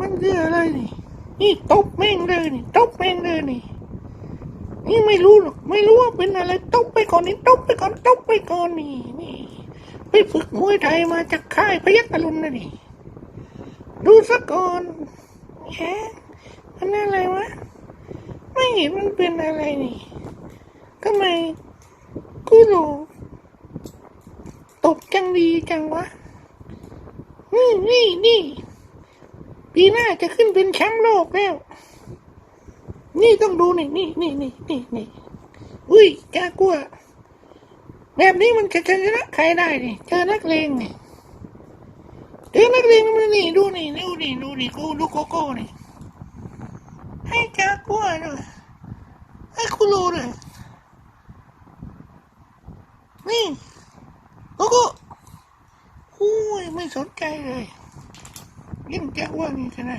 มันคืออะไรนี่ นี่ตบแม่งเลยนี่ตบแม่งเลยนี่ นี่ไม่รู้หรอกไม่รู้ว่าเป็นอะไรตบไปก่อนนี่ตบไปก่อนตบไปก่อนนี่นี่ไปฝึกมวยไทยมาจากค่ายพยัคฆ์อรุณนะนี่ดูซะก่อนแหมมันอะไรวะ ไม่เห็นมันเป็นอะไรนี่ทำไมกูรู้ตบจังดีจังวะ นี่นี่นี่ ปีหน้าจะขึ้นเป็นแชมป์โลกแล้ว นี่ต้องดูนี่นี่นี่นี่นี่นี่อุ้ยแกกลัว แบบนี้มันจะชนะใครได้นี่เจอนักเลงนี่เจอนักเลงมันนี่ดูนี่ดูนี่ดูนี่กูดูโกโก้นี่ให้แกกลัวด้วยให้คุรูเลยนี่โกโก้อุ้ยไม่สนใจเลย ยิ่งแกว่านี่ชนะ